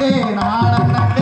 நண்டே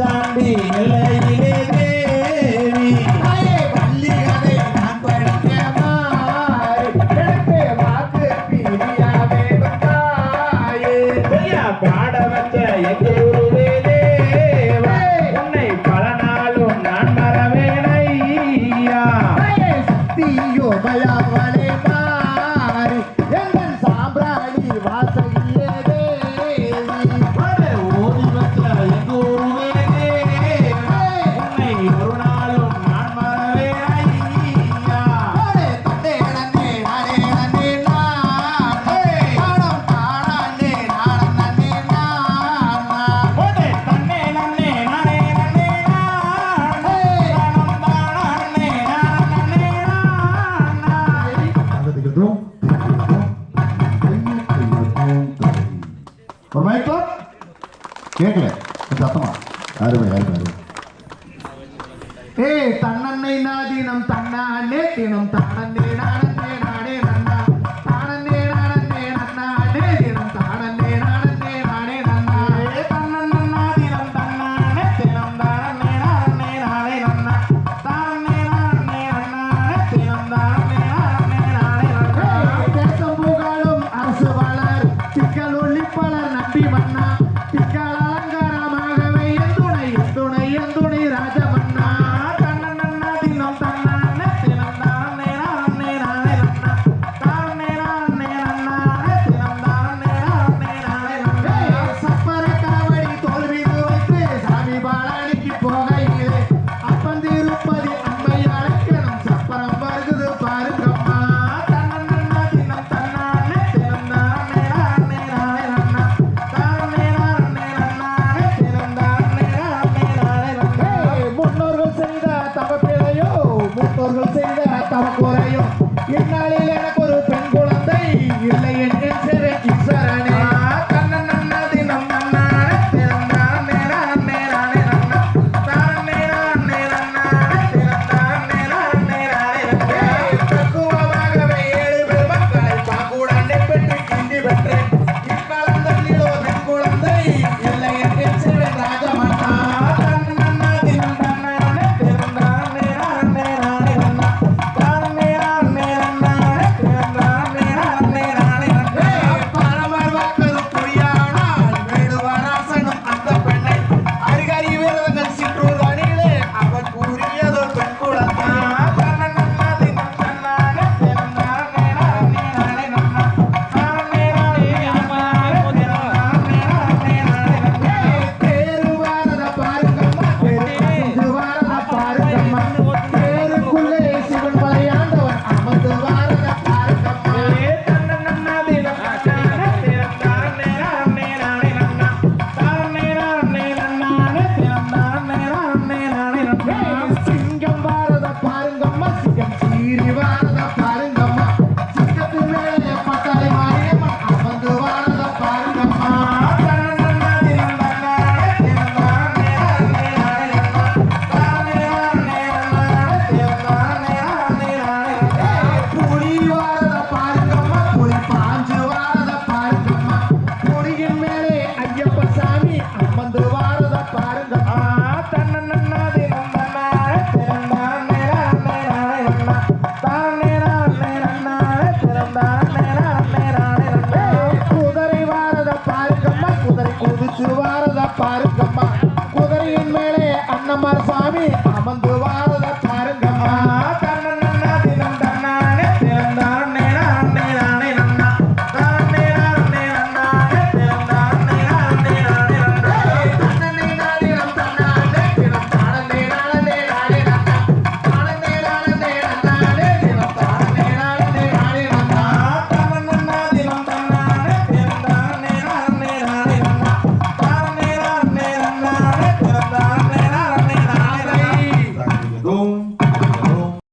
தாண்டி எல்லையிலே தேவி. பள்ளிகளை நான் படிக்க மாறி எனக்கு வாக்கு பிரியாவே பாட வச்ச எங்கள் ஒரு மைக்ல கேட்கல சத்தமா அருமை அருமை அருமை. ஏய் தன்னன்னை நாதி நம் தன்னானே தினம் தன்னன்னை நான राजा por ahí